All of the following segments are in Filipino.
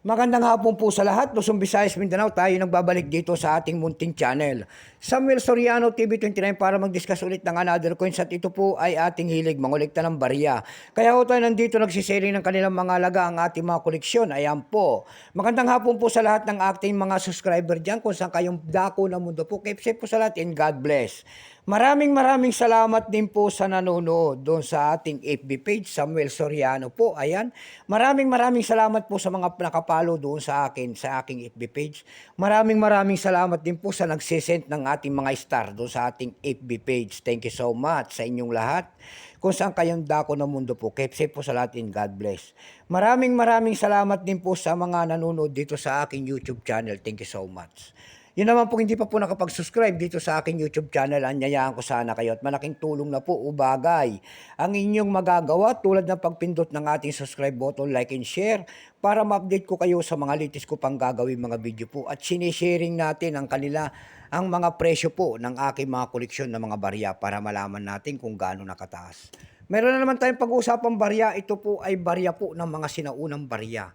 Magandang hapon po sa lahat. Luzon, Visayas, Mindanao. Tayo nagbabalik dito sa ating munting channel. Samuel Soriano, TV29 para mag-discuss ulit ng another coins at ito po ay ating hilig, mangulikta ng barya. Kaya ho tayo nandito nagsiselling ng kanilang mga laga ang ating mga koleksyon. Ayan po. Magandang hapon po sa lahat ng ating mga subscriber dyan kung saan kayong dako ng mundo po. Keep safe po sa lahat and God bless. Maraming maraming salamat din po sa nanonood doon sa ating FB page, Samuel Soriano po. Ayan. Maraming maraming salamat po sa mga nakapalo doon sa akin, sa aking FB page. Maraming maraming salamat din po sa nagsisend ng ating mga star doon sa ating FB page. Thank you so much sa inyong lahat. Kung saan kayong dako ng mundo po. Keep safe po sa lahat God bless. Maraming maraming salamat din po sa mga nanonood dito sa aking YouTube channel. Thank you so much. Yun naman po hindi pa po nakapag-subscribe dito sa aking YouTube channel, anyayaan ko sana kayo at malaking tulong na po o bagay ang inyong magagawa tulad ng pagpindot ng ating subscribe button, like and share para ma-update ko kayo sa mga latest ko pang gagawin mga video po at sinisharing natin ang kanila ang mga presyo po ng aking mga koleksyon ng mga barya para malaman natin kung gaano nakataas. Meron na naman tayong pag-uusapang barya. Ito po ay barya po ng mga sinaunang barya.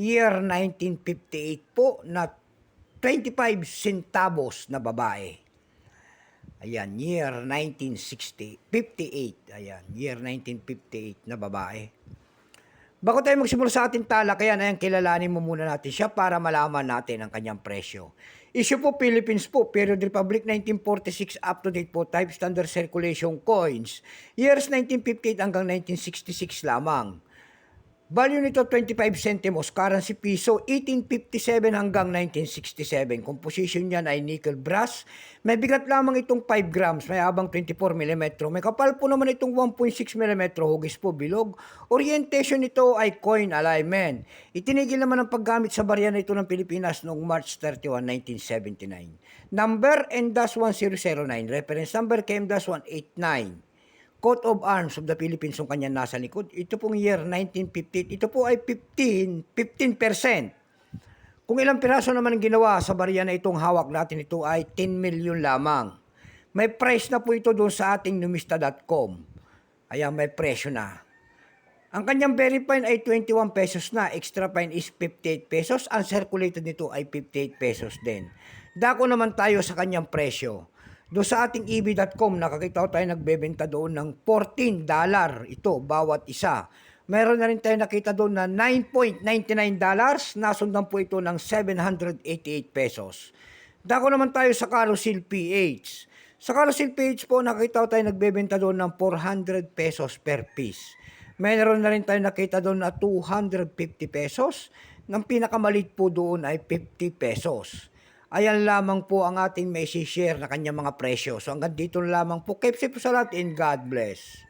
Year 1958 po na 25 centavos na babae. Ayan, year 1960, 58. Ayan, year 1958 na babae. Bago tayo magsimula sa ating talak, kaya ayan, kilalanin mo muna natin siya para malaman natin ang kanyang presyo. Issue po Philippines po, Period Republic 1946 up to date po, type standard circulation coins. Years 1958 hanggang 1966 lamang. Value nito 25 centimos, currency piso 1857 hanggang 1967. Composition niyan ay nickel brass. May bigat lamang itong 5 grams, may habang 24 mm. May kapal po naman itong 1.6 mm, hugis po bilog. Orientation nito ay coin alignment. Itinigil naman ang paggamit sa barya na ito ng Pilipinas noong March 31, 1979. Number N-1009, reference number KM-189. Coat of Arms of the Philippines ang kanya nasa likod. Ito pong year 1958. Ito po ay 15, 15%. Kung ilang piraso naman ang ginawa sa barya na itong hawak natin, ito ay 10 million lamang. May price na po ito doon sa ating numista.com. Ayan, may presyo na. Ang kanyang very fine ay 21 pesos na. Extra fine is 58 pesos. Uncirculated nito ay 58 pesos din. Dako naman tayo sa kanyang presyo. Do sa ating eb.com, nakakita ko tayo nagbebenta doon ng 14 dollar ito bawat isa. Meron na rin tayo nakita doon na 9.99 dollars. Nasundan po ito ng 788 pesos. Dako naman tayo sa Carousel PH. Sa Carousel PH po, nakita ko tayo nagbebenta doon ng 400 pesos per piece. Meron na rin tayo nakita doon na 250 pesos. Ng pinakamalit po doon ay 50 pesos. Ayan lamang po ang ating may share na kanyang mga presyo. So hanggang dito lamang po. Keep safe po sa lahat and God bless.